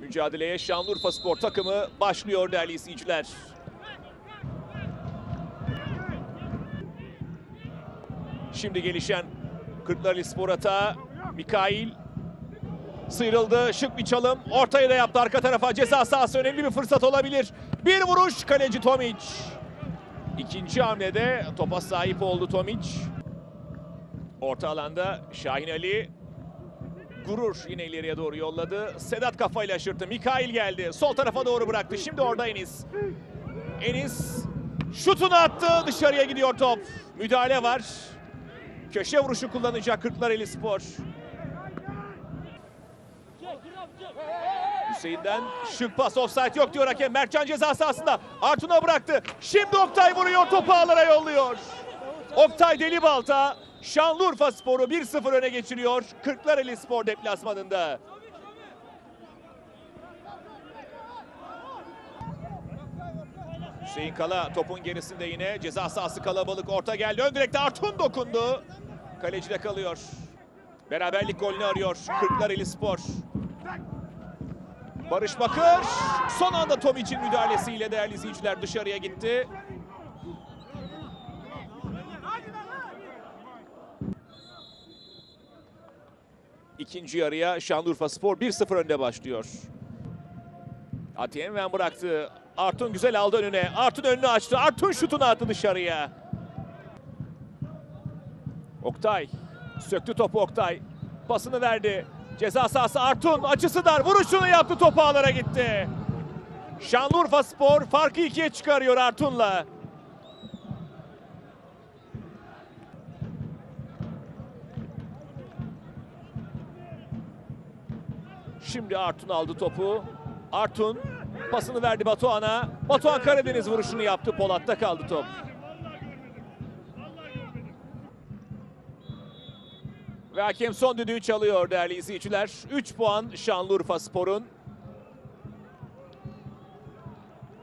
Mücadeleye Şanlıurfa Spor takımı başlıyor değerli izleyiciler. Şimdi gelişen Kırklareli Spor atağı Mikail sıyrıldı. Şık bir çalım. Ortaya da yaptı arka tarafa. Ceza sahası önemli bir fırsat olabilir. Bir vuruş kaleci Tomic. İkinci hamlede topa sahip oldu Tomic. Orta alanda Şahin Ali Gurur yine ileriye doğru yolladı. Sedat kafayla aşırttı. Mikail geldi. Sol tarafa doğru bıraktı. Şimdi orada Enis. Enis şutunu attı. Dışarıya gidiyor top. Müdahale var. Köşe vuruşu kullanacak Kırklareli Spor. Hüseyin'den şık pas offside yok diyor hakem. Mertcan ceza sahasında. Artun'a bıraktı. Şimdi Oktay vuruyor topu ağlara yolluyor. Oktay Delibalta Şanlıurfa Spor'u 1-0 öne geçiriyor. Kırklareli Spor deplasmanında. Hüseyin Kala topun gerisinde yine ceza sahası kalabalık orta geldi. Ön direkte Artun dokundu. Kalecide kalıyor. Beraberlik golünü arıyor Kırklareli Spor. Barış Bakır son anda Tomic'in müdahalesiyle değerli izleyiciler dışarıya gitti. İkinci yarıya Şanlıurfa Spor 1-0 önde başlıyor. Atiyen bıraktı. Artun güzel aldı önüne. Artun önünü açtı. Artun şutunu attı dışarıya. Oktay. Söktü topu Oktay. Pasını verdi. Ceza sahası Artun. Açısı dar. Vuruşunu yaptı. Topu ağlara gitti. Şanlıurfa Spor farkı ikiye çıkarıyor Artun'la. Şimdi Artun aldı topu. Artun pasını verdi Batuhan'a. Batuhan Karadeniz vuruşunu yaptı. Polat'ta kaldı top. Ve hakem son düdüğü çalıyor değerli izleyiciler. 3 puan Şanlıurfa Spor'un.